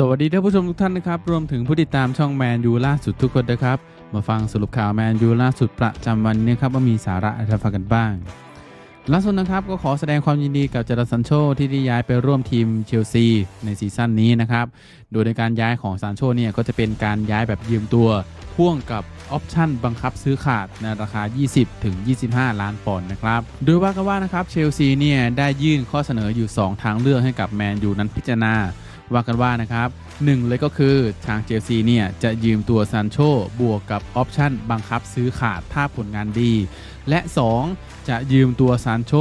สวัสดีท่านผู้ชมทุกท่านนะครับ รวมถึงผู้ติดตามช่องแมนยูล่าสุดทุกคนนะครับ มาฟังสรุปข่าวแมนยูล่าสุดประจำวันนี้ครับว่ามีสาระอะไรฟังกันบ้างล่าสุดนะครับก็ขอแสดงความยินดีกับเจอร์ซันโชที่ได้ย้ายไปร่วมทีมเชลซีในซีซั่นนี้นะครับ โดยในการย้ายของซานโชเนี่ยก็จะเป็นการย้ายแบบยืมตัวพ่วงกับออปชั่นบังคับซื้อขาดในราคา 20 ถึง 25 ล้านปอนด์นะครับ โดยว่ากันว่านะครับเชลซีเนี่ยได้ยื่นข้อเสนออยู่ 2 ทางเลือกให้กับแมนยูนั้นพิจารณา ว่ากันว่านะครับหนึ่งเลยก็คือทางเชลซีเนี่ยจะยืมตัวซานโชบวกกับออปชั่นบังคับซื้อขาดถ้าผลงานดี และ 2 จะยืมตัวซานโช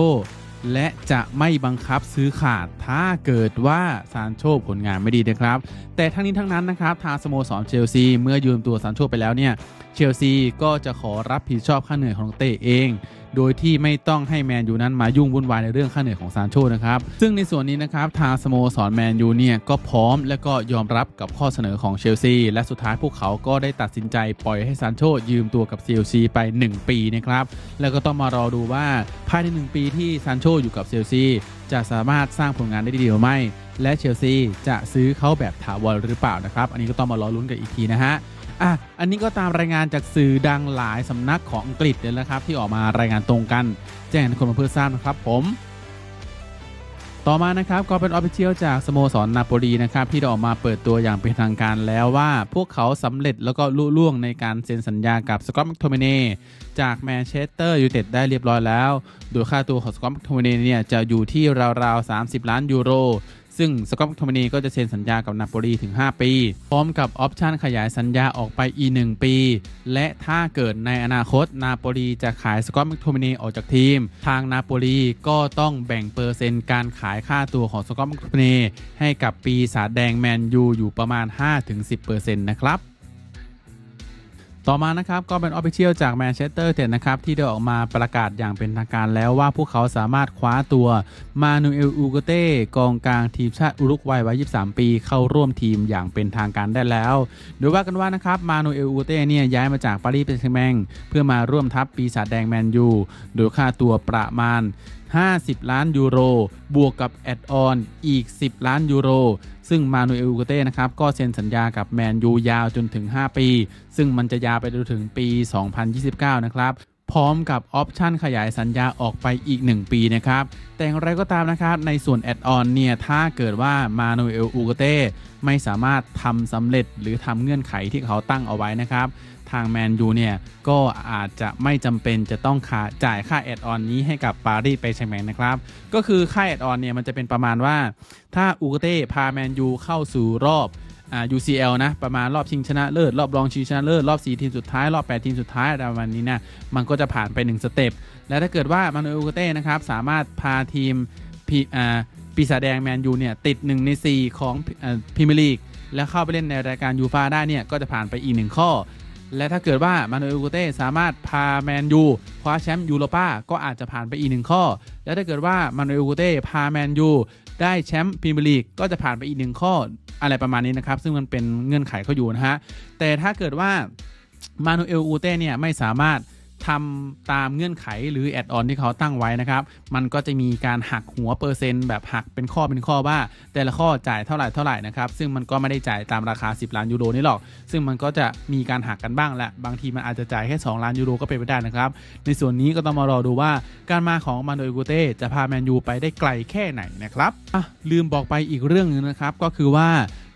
และจะไม่บังคับซื้อขาดถ้าเกิดว่าซานโชผลงานไม่ดีนะครับ แต่ทั้งนี้ทั้งนั้นนะครับทางสโมสรเชลซีเมื่อยืมตัวซานโชไปแล้วเนี่ยเชลซีก็จะขอรับผิดชอบค่าเหนื่อยของเตะเอง โดยที่ไม่ต้องให้แมนยูนั้นมายุ่งวุ่นวายในเรื่องค่าเหนื่อยของซานโชนะครับซึ่งในส่วนนี้นะครับทางสโมสรแมนยูเนี่ยก็พร้อมและก็ยอมรับกับข้อเสนอของเชลซีและสุดท้ายพวกเขาก็ได้ตัดสินใจปล่อยให้ซานโชยืมตัวกับเชลซีไป 1 ปีนะครับแล้วก็ต้องมารอดูว่าภายใน 1 ปีที่ซานโชอยู่กับเชลซีจะสามารถสร้างผลงานได้ดีหรือไม่ และเชลซีจะซื้อเขาแบบถาวรหรือเปล่านะครับ อันนี้ก็ต้องมารอลุ้นกันอีกทีนะฮะ อะอันนี้ก็ตามรายงานจากสื่อดังหลายสำนักของอังกฤษเลยนะครับ ที่ออกมารายงานตรงกัน แจ้งให้คนมาเพื่อทราบนะครับผม ต่อมานะครับก็เป็นออฟฟิเชียลจากสโมสรนาโปลีนะครับที่ได้ออกมาเปิดตัวอย่างเป็นทางการแล้วว่า พวกเขาสำเร็จแล้วก็ลุล่วงในการเซ็นสัญญากับสกอตต์แมคโทเมเน่จากแมนเชสเตอร์ยูไนเต็ดได้เรียบร้อยแล้ว โดยค่าตัวของสกอตต์แมคโทเมเน่เนี่ยจะอยู่ที่ราวๆ30 ล้านยูโร ซึ่งสกอตต์โทมินีก็จะเซ็นสัญญากับนาโปลีถึง 5 ปี พร้อมกับออปชันขยายสัญญาออกไปอีก 1 ปี และถ้าเกิดในอนาคตนาโปลีจะขายสกอตต์โทมินีออกจากทีม ทางนาโปลีก็ต้องแบ่งเปอร์เซ็นต์การขายค่าตัวของสกอตต์โทมินีให้กับปีศาจแดงแมนยูอยู่ประมาณ 5-10%นะครับ ต่อมานะครับก็เป็นออฟฟิเชียลจากแมนเชสเตอร์เต็ดนะครับที่ได้ออกมาประกาศอย่างเป็นทางการแล้วว่าพวกเขาสามารถคว้าตัวมานูเอลอูโกเต้กองกลางทีมชาติอุรุกวัยวัย 23 ปี เข้าร่วมทีมอย่างเป็นทางการได้แล้ว โดยว่ากันว่านะครับมานูเอลอูโกเต้เนี่ยย้ายมาจากปารีสแชงแมงเพื่อมาร่วมทัพปีศาจแดงแมนยูโดยค่าตัวประมาณ 50 ล้านยูโร บวกกับแอดออนอีก 10 ล้านยูโร ซึ่งมานูเอลกูเต้นะครับก็เซ็นสัญญากับแมนยูยาวจนถึง 5 ปี ซึ่งมันจะยาวไปจนถึงปี 2029 นะครับ พร้อมกับออปชั่นขยายสัญญาออกไปอีก 1 ปีนะครับ แต่อย่างไรก็ตามนะครับในส่วนแอดออนเนี่ย ถ้าเกิดว่ามานูเอลอูกเต้ไม่สามารถทำสำเร็จหรือทำเงื่อนไขที่เขาตั้งเอาไว้นะครับทางแมนยูเนี่ย ก็อาจจะไม่จำเป็นจะต้องค่าจ่ายค่าแอดออนนี้ให้กับปารีสไปแชงแมงนะครับ ก็คือค่าแอดออนเนี่ย มันจะเป็นประมาณว่า ถ้าอูกเต้พาแมนยูเข้าสู่รอบ UCL นะ ประมาณรอบชิงชนะเลิศ รอบรองชิงชนะเลิศ รอบ 4 ทีมสุดท้าย รอบ 8 ทีมสุดท้ายอะไรประมาณนี้นะมันก็จะผ่านไป 1 สเต็ป และถ้าเกิดว่ามานูเอลอูโกเต้นะครับ สามารถพาทีมพีอ่าปีศาจแดงแมนยูเนี่ย ติด 1 ใน 4 ของพรีเมียร์ลีก แล้วเข้าไปเล่นในรายการยูฟาได้เนี่ย ก็จะผ่านไปอีกหนึ่งข้อ และถ้าเกิดว่ามานูเอลกเต้สามารถพาแมนยูคว้าแชมป์ยูโรป้าก็อาจจะผ่านไปอีกหนึ่งข้อ และถ้าเกิดว่ามานูเอลกเต้พาแมนยู ได้แชมป์พรีเมียร์ลีกก็จะผ่านไปอีกหนึ่งข้ออะไรประมาณนี้นะครับ ซึ่งมันเป็นเงื่อนไขเขาอยู่นะฮะ แต่ถ้าเกิดว่ามานูเอลอูเต้เนี่ยไม่สามารถ ทำตามเงื่อนไขหรือแอดออนที่เขาตั้งไว้นะครับ มันก็จะมีการหักหัวเปอร์เซ็นต์แบบหักเป็นข้อเป็นข้อว่า แต่ละข้อจ่ายเท่าไหร่เท่าไหร่นะครับ ซึ่งมันก็ไม่ได้จ่ายตามราคา 10 ล้านยูโรนี่หรอก ซึ่งมันก็จะมีการหักกันบ้างแหละ บางทีมันอาจจะจ่ายแค่ 2 ล้านยูโรก็เป็นไปได้นะครับ ในส่วนนี้ก็ต้องมารอดูว่าการมาของมาโดยกูเต้จะพาแมนยูไปได้ไกลแค่ไหนนะครับอะลืมบอกไปอีกเรื่องหนึงนะครับ ก็คือว่า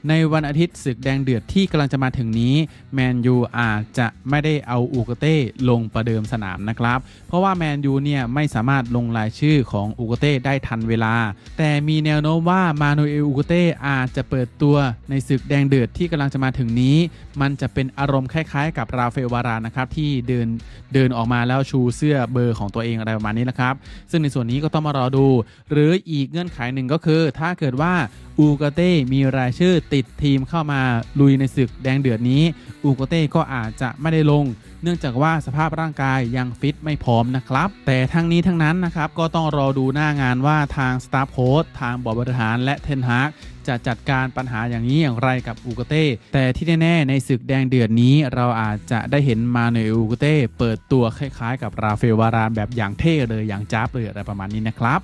ในวันอาทิตย์ศึกแดงเดือดที่กำลังจะมาถึงนี้แมนยูอาจจะไม่ได้เอาอูกเต้ลงประเดิมสนามนะครับ เพราะว่าแมนยูเนี่ยไม่สามารถลงรายชื่อของอูกเต้ได้ทันเวลา แต่มีแนวโน้มว่ามาโนเอลอูกเต้อาจจะเปิดตัวในศึกแดงเดือดที่กำลังจะมาถึงนี้ มันจะเป็นอารมณ์คล้ายๆ กับราเฟลวารานนะครับที่เดินเดินออกมาแล้วชูเสื้อเบอร์ของตัวเองอะไรประมาณนี้นะครับซึ่งในส่วนนี้ก็ต้องมารอดู หรืออีกเงื่อนไขหนึ่งก็คือ ถ้าเกิดว่า อูกาเต้มีรายชื่อติดทีมเข้ามาลุยในศึกแดงเดือดนี้ อูกาเต้ก็อาจจะไม่ได้ลง เนื่องจากว่าสภาพร่างกายยังฟิตไม่พร้อมนะครับ แต่ทั้งนี้ทั้งนั้นนะครับก็ต้องรอดูหน้างานว่าทางสตาฟโค้ชทางบอร์ดบริหารและเทนฮากจะจัดการปัญหาอย่างนี้อย่างไรกับอูกาเต้ แต่ที่แน่ๆในศึกแดงเดือดนี้เราอาจจะได้เห็นมาเนอูกาเต้ เปิดตัวคล้ายๆ กับราเฟลวารานแบบอย่างเท่เลยอย่างจ้าบเลยอะไรประมาณนี้นะครับ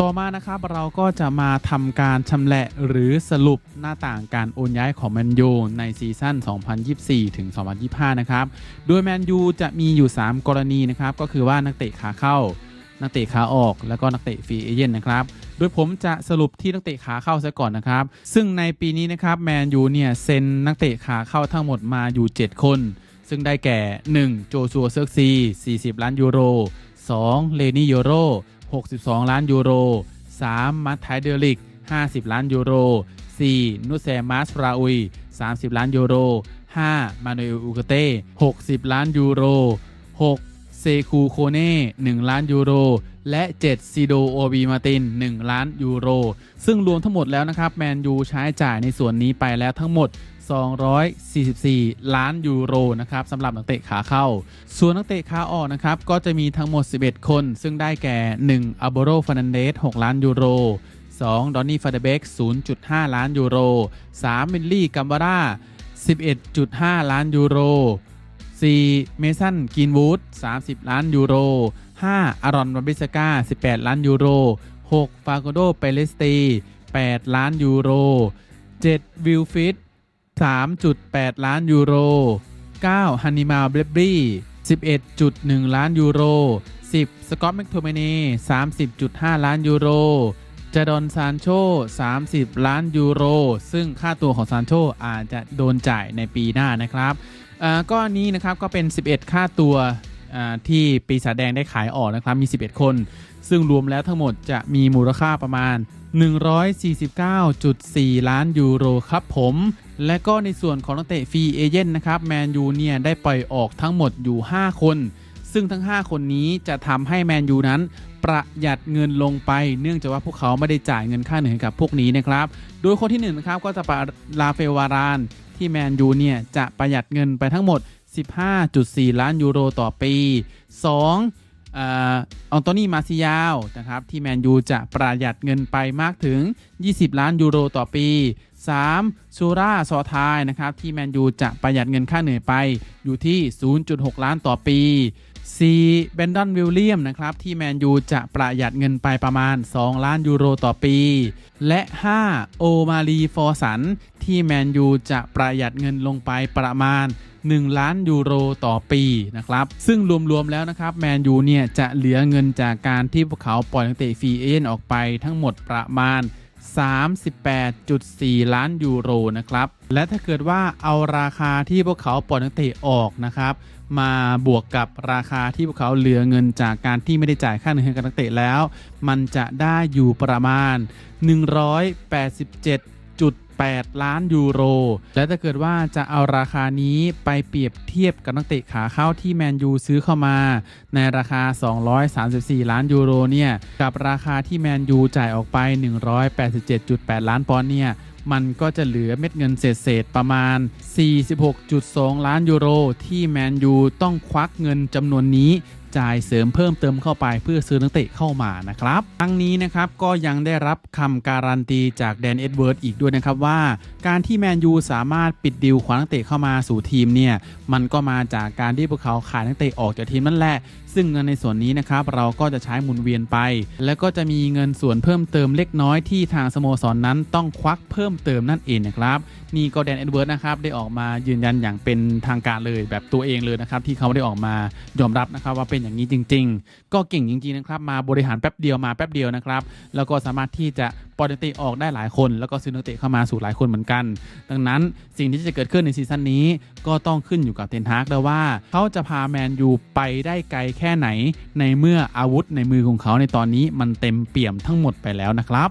ต่อมานะครับเราก็จะมาทำการชำแหละหรือสรุปหน้าต่างการโอนย้ายของแมนยูในซีซั่น 2024 ถึง 2025 นะครับ โดยแมนยูจะมีอยู่ 3 กรณีนะครับ ก็คือว่านักเตะขาเข้า นักเตะขาออก แล้วก็นักเตะฟรีเอเจนต์นะครับ โดยผมจะสรุปที่นักเตะขาเข้าซะก่อนนะครับ ซึ่งในปีนี้นะครับแมนยูเนี่ยเซ็นนักเตะขาเข้าทั้งหมดมาอยู่ 7 คน ซึ่งได้แก่ 1. โจซัวเซิร์ซี 40 ล้านยูโร 2. เลนี่โยโร 62 ล้านยูโร 3. มัตไทเดอริก 50 ล้านยูโร 4. นุเซมัสราอุย 30 ล้านยูโร 5. มานูเอลอูกเต้ 60 ล้านยูโร 6. เซคูโคเน่ 1 ล้านยูโร และ 7. ซิโดโอบีมาติน 1 ล้านยูโร ซึ่งรวมทั้งหมดแล้วนะครับ แมนยูใช้จ่ายในส่วนนี้ไปแล้วทั้งหมด 244 ล้านยูโรนะครับสำหรับนักเตะขาเข้า ส่วนนักเตะขาออกนะครับก็จะมีทั้งหมด 11 คน ซึ่งได้แก่ 1. อัลโบโรฟ r นันเดส 6 ล้านยูโร 2. ดอนนี่ฟาเดเบก 0.5 ล้านยูโร 3. มิลลี่กัมบาร่า 11.5 ล้านยูโร 4. เมสันกินวูด 30 ล้านยูโร 5. อารอนบับิสกา18 ล้านยูโร 6. ฟาโกโดเปเลสตี 8 ล้านยูโร 7. วิลฟิต 3.8 ล้านยูโร 9. ฮันนิมาเบรบรี่11.1 ล้านยูโร 10. สกอตแมคโทเมเน่30.5 ล้านยูโรจาดอนซานโช 30 ล้านยูโร ซึ่งค่าตัวของซานโชอาจจะโดนจ่ายในปีหน้านะครับอ่าก็นี้นะครับก็เป็น 11 ค่าตัวอ่าที่ปีศาจแดงได้ขายออกนะครับ มี 11 คน ซึ่งรวมแล้วทั้งหมดจะมีมูลค่าประมาณ 149.4 ล้านยูโรครับผมและก็ในส่วนของนักเตะฟรีเอเจนต์นะครับแมนยูเนี่ยได้ปล่อยออกทั้งหมดอยู่ 5 คน ซึ่งทั้ง 5 คนนี้จะทำให้แมนยูนั้น ประหยัดเงินลงไป เนื่องจากว่าพวกเขาไม่ได้จ่ายเงินค่าเหนื่อยกับพวกนี้นะครับ โดยคนที่1นงนะครับก็จะปะลาเฟวาราน ที่แมนยูเนี่ยจะประหยัดเงินไปทั้งหมด 15.4 ล้านยูโรต่อปี 2. อ่าอัลโตนี่มาซิยาวนะครับที่แมนยูจะประหยัดเงินไปมากถึง 20 ล้านยูโรต่อปี 3. ชูราซอทายนะครับที่แมนยูจะประหยัดเงินค่าเหนื่อยไปอยู่ที่ 0.6 ล้านต่อปี 4. เบนดอนวิลเลียมนะครับที่แมนยูจะประหยัดเงินไปประมาณ 2 ล้านยูโรต่อปี และ 5. โอมาลีฟอร์สันที่แมนยูจะประหยัดเงินลงไปประมาณ 1 ล้านยูโรต่อปีนะครับ ซึ่งรวมๆแล้วนะครับแมนยูเนี่ยจะเหลือเงินจากการที่พวกเขาปล่อยนักเตะฟรีเอเจนต์ออกไปทั้งหมดประมาณ 38.4 ล้านยูโรนะครับ และถ้าเกิดว่าเอาราคาที่พวกเขาปล่อยนักเตะออกนะครับ มาบวกกับราคาที่พวกเขาเหลือเงินจากการที่ไม่ได้จ่ายค่าเหนื่อยให้กับนักเตะแล้ว มันจะได้อยู่ประมาณ 8 ล้านยูโร และถ้าเกิดว่าจะเอาราคานี้ไปเปรียบเทียบกับนักเตะขาเข้าที่แมนยูซื้อเข้ามา ในราคา 234 ล้านยูโรเนี่ยกับราคาที่แมนยูจ่ายออกไป 187.8 ล้านปอนด์เนี่ยมันก็จะเหลือเม็ดเงินเศษๆประมาณ 46.2 ล้านยูโร ที่แมนยูต้องควักเงินจำนวนนี้ จ่ายเสริมเพิ่มเติมเข้าไปเพื่อซื้อนักเตะเข้ามานะครับทั้งนี้นะครับก็ยังได้รับคำการันตีจากแดนเอ็ดเวิร์ดอีกด้วยนะครับว่า การที่แมนยูสามารถปิดดิวขวานักเตะเข้ามาสู่ทีมเนี่ยมันก็มาจากการที่พวกเขาขายนักเตะออกจากทีมนั่นแหละ ซึ่งเงินในส่วนนี้นะครับเราก็จะใช้หมุนเวียนไป แล้วก็จะมีเงินส่วนเพิ่มเติมเล็กน้อยที่ทางสโมสรนนั้นต้องควักเพิ่มเติมนั่นเองนะครับนี่ก็แดนเอ็ดเวิร์ดนะครับได้ออกมายืนยันอย่างเป็นทางการเลยแบบตัวเองเลยนะครับที่เขาได้ออกมายอมรับนะครับว่าเป็นอย่างนี้จริง ๆ ก็เก่งจริงๆนะครับมาบริหารแป๊บเดียวมาแป๊บเดียวนะครับแล้วก็สามารถที่จะปล่อยนักเตะออกได้หลายคน แล้วก็ซื้อนักเตะเข้ามาสู่หลายคนเหมือนกัน ดังนั้นสิ่งที่จะเกิดขึ้นในซีซั่นนี้ ก็ต้องขึ้นอยู่กับเทนฮากแล้วว่าเขาจะพาแมนยูไปได้ไกลแค่ไหน ในเมื่ออาวุธในมือของเขาในตอนนี้มันเต็มเปี่ยมทั้งหมดไปแล้วนะครับ